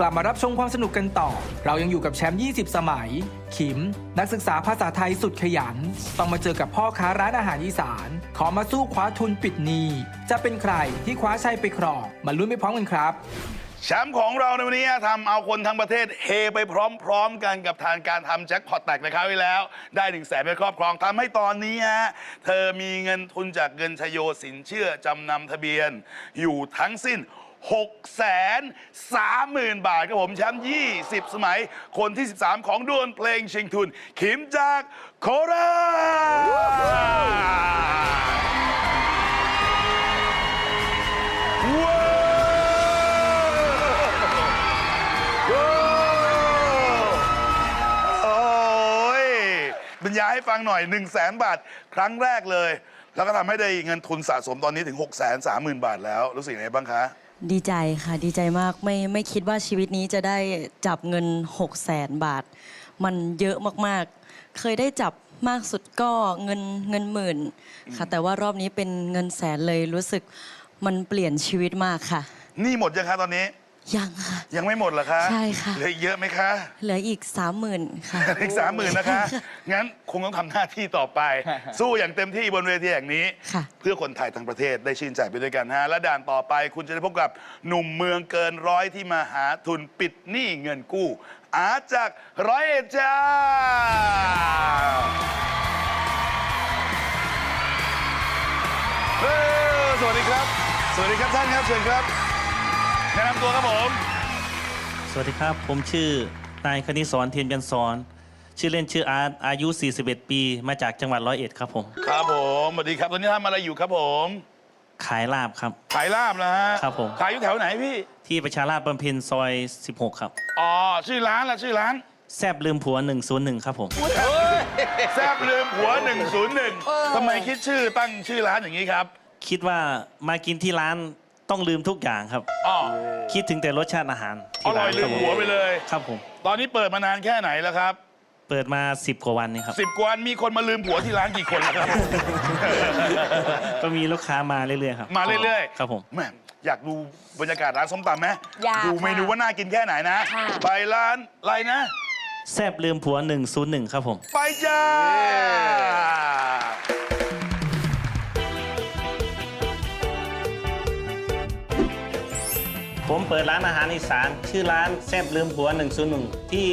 กลับมารับชมความสนุกกันต่อ เรายังอยู่กับแชมป์ 20 สมัย ขิม นักศึกษาภาษาไทยสุดขยัน ต้องมาเจอกับพ่อค้าร้านอาหารอีสาน ขอมาสู้คว้าทุนปิดหนี้ จะเป็นใครที่คว้าชัยไปครองมาลุ้นไปพร้อมกันครับ แชมป์ของเราในวันนี้ทำเอาคนทั้งประเทศเฮไปพร้อม ๆ กันกับทางการทำแจ็คพอตแตกในคราวที่แล้ว ได้1นึ่งแสนไปครอบครองทำให้ตอนนี้ฮะเธอมีเงินทุนจากเงินชโยสินเชื่อจำนำทะเบียน อยู่ทั้งสิ้น 6 3 0 0 0 0 บาทครับผมแชมป์ 20 สมัย คนที่ 13 ของดวลเพลงชิงทุน ขิมจากโคราชว้าวโอ้ยบรรยายให้ฟังหน่อย 1 0 0 0 0แสนบาท ครั้งแรกเลย แล้วก็ทำให้ได้เงินทุนสะสมตอนนี้ถึง 6 3 0 0 0 0 บาทแล้ว รู้สึกยังไงบ้างคะ ดีใจค่ะดีใจมากไม่ไม่คิดว่าชีวิตนี้จะได้จับเงิน6 0แสนบาท มันเยอะมากๆ เคยได้จับมากสุดก็เงินเงินหมื่นค่ะ แต่ว่ารอบนี้เป็นเงินแสนเลยรู้สึกมันเปลี่ยนชีวิตมากค่ะ นี่หมดยังคะตอนนี้ ยังค่ะ ยังไม่หมดเหรอคะใช่ค่ะ เหลืออีกเยอะไหมคะเหลืออีกสามหมื่นค่ะอีกสามหมื่นนะคะ งั้นคงต้องทำหน้าที่ต่อไป สู้อย่างเต็มที่บนเวทีอย่างนี้ ค่ะ เพื่อคนไทยทั้งประเทศได้ชื่นใจไปด้วยกันฮะและด่านต่อไป คุณจะได้พบกับหนุ่มเมืองเกินร้อยที่มาหาทุนปิดหนี้เงินกู้ อาจากร้อยเอ็ดจ้า เออสวัสดีครับ สวัสดีครับท่านครับ เชิญครับ แนะนำตัวครับผม สวัสดีครับ ผมชื่อนายคณิศรเทียนยันสอน ชื่อเล่นชื่ออาร์ตอายุ 41 ปี มาจากจังหวัดร้อยเอ็ดครับผม ครับผมสวัสดีครับตอนนี้ทำอะไรอยู่ครับผมขายลาบครับ ขายลาบนะฮะครับผม ขายอยู่แถวไหนพี่ ที่ประชาราชบำเพ็ญซอย 16 ครับ อ๋อ ชื่อร้านละชื่อร้าน แซบลืมผัว 101 ครับผม แซบลืมหัว 101ทำไมคิดชื่อตั้งชื่อร้านอย่างนี้ครับ คิดว่ามากินที่ร้าน ต้องลืมทุกอย่างครับ อ๋อคิดถึงแต่รสชาติอาหารอที่ร่ร้าอยนลืครับมผมหัวไปเลย ครับผม ตอนนี้เปิดมานานแค่ไหนแล้วครับเปิดมา 10 กว่าวันนี่ครับ สิบกว่าวันมีคนมาลืมผัวที่ร้านกี่คนแล้วครับ ก็มีลูกค้ามาเรื่อยๆครับมาเรื่อยๆครับผม แม่อยากดูบรรยากาศร้านส้มตำไหมอยากดูเมนูค่ะว่าน่ากินแค่ไหนนะ ค่ะ ไปร้านอะไรนะ แซบลืมผัว 101 ครับผม ไปจ้า ผมเปิดร้านอาหารอีสาน ชื่อร้านแซ่บลืมผัว 101 ที่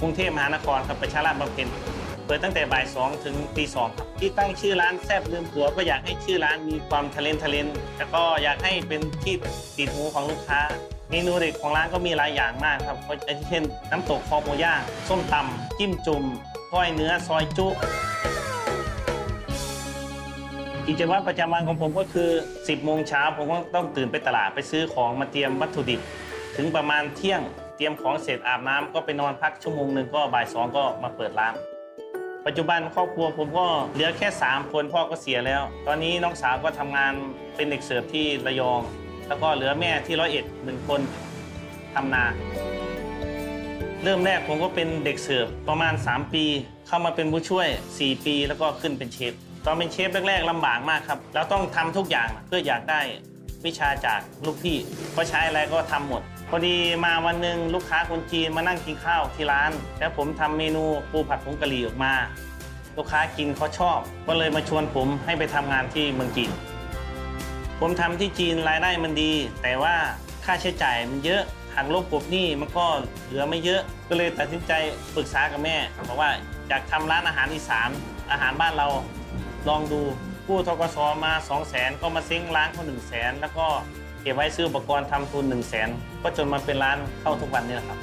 กรุงเทพมหานครครับประชาราชบำเพ็ญเปิดตั้งแต่บ่าย2ถึงตี2ครับที่ตั้งชื่อร้านแซ่บลืมผัว ก็อยากให้ชื่อร้านมีความทะเลนทะเลนแล้วก็อยากให้เป็นที่ติดหูของลูกค้าเมนูเด็ดของร้านก็มีหลายอย่างมากครับเช่นน้ำตกคอหมูย่างส้มตำจิ้มจุ่มก้อยเนื้อซอยจุ กิจวัตรประจำวันของผมก็คือ 10โมงเช้าผมก็ต้องตื่นไปตลาดไปซื้อของมาเตรียมวัตถุดิบ ถึงประมาณเที่ยงเตรียมของเสร็จอาบน้ำก็ไปนอนพักชั่วโมงหนึ่งก็บ่ายสองก็มาเปิดร้าน ปัจจุบันครอบครัวผมก็เหลือแค่ 3 คนพ่อก็เสียแล้ว ตอนนี้น้องสาวก็ทำงานเป็นเด็กเสิร์ฟที่ระยอง แล้วก็เหลือแม่ที่ร้อยเอ็ดหนึ่งคนทำนา เริ่มแรกผมก็เป็นเด็กเสิร์ฟประมาณ 3 ปี เข้ามาเป็นผู้ช่วย 4 ปี แล้วก็ขึ้นเป็นเชฟ ตอนเป็นเชฟแรกๆลำบากมากครับแล้วต้องทำทุกอย่างเพื่ออยากได้วิชาจากลูกพี่เขาใช้อะไรก็ทำหมด พอดีมาวันหนึ่งลูกค้าคนจีนมานั่งกินข้าวที่ร้าน แล้วผมทำเมนูปูผัดผงกะหรี่ออกมา ลูกค้ากินเขาชอบ ก็เลยมาชวนผมให้ไปทำงานที่เมืองจีน ผมทำที่จีนรายได้มันดี แต่ว่าค่าใช้จ่ายมันเยอะหักลบกบหนี้มันก็เหลือไม่เยอะก็เลยตัดสินใจปรึกษากับแม่บอกว่าอยากทำร้านอาหารอีสานอาหารบ้านเรา ลองดูกู้ทกสมา2 0 0แสนก็มาซ้งร้านเขา1 0 0 0 0แสนแล้วก็เก็บไว้ซื้ออุปกรณ์ทำทุน 1 0 0 0 0แสนก็จนมาเป็นร้านเข้าทุกวันนี้แหละครับ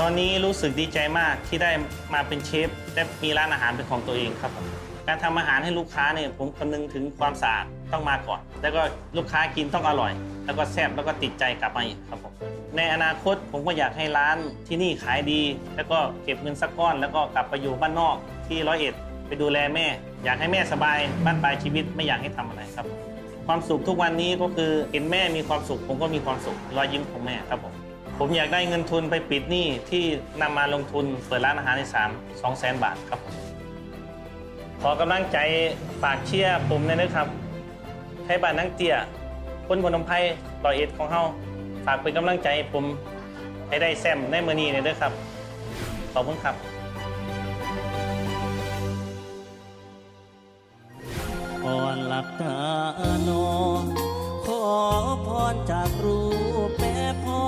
ตอนนี้รู้สึกดีใจมากที่ได้มาเป็นเชฟและมีร้านอาหารเป็นของตัวเองครับผมการทำอาหารให้ลูกค้าเนี่ยผมคำนึงถึงความสะอาดต้องมาก่อน แล้วก็ลูกค้ากินต้องอร่อย แล้วก็แซ่บแล้วก็ติดใจกลับมาอีกครับผมในอนาคตผมก็อยากให้ร้านที่นี่ขายดี แล้วก็เก็บเงินสักก้อน แล้วก็กลับไปอยู่บ้านนอกที่ร้อยเอ็ด ไปดูแลแม่ อยากให้แม่สบายบ้านปลายชีวิตไม่อยากให้ทำอะไรครับ ความสุขทุกวันนี้ก็คือเห็นแม่มีความสุข ผมก็มีความสุขรอยยิ้มของแม่ครับผมผมอยากได้เงินทุนไปปิดหนี้ที่นำมาลงทุนเปิดร้านอาหารในสามสองแสนบาทครับผมขอกำลังใจฝากเชียร์ผมหนอยนะครับให้บ้านนังเตี้ยคนพนมไพรร้อยเอ็ดของเฮาฝากเป็นกำลังใจผมให้ได้แซมในมือนี้เลยด้วยครับ ขอบคุณครับ ก่อนหลับตานอนขอพรจากรูปแม่พ่อ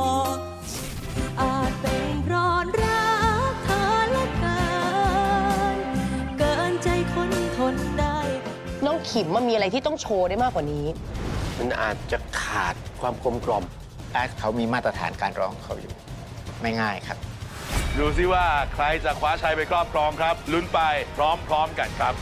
อาจเป็นเพราะรักเธอเหละกันเกินใจคนทนได้ น้องขิมมันมีอะไรที่ต้องโชว์ได้มากกว่านี้ มันอาจจะขาดความกลมกล่อมแอดเขามีมาตรฐานการร้องเขาอยู่ ไม่ง่ายครับ ดูซิว่าใครจะคว้าชัยไปครอบครองครับ ลุ้นไปพร้อมๆกันครับ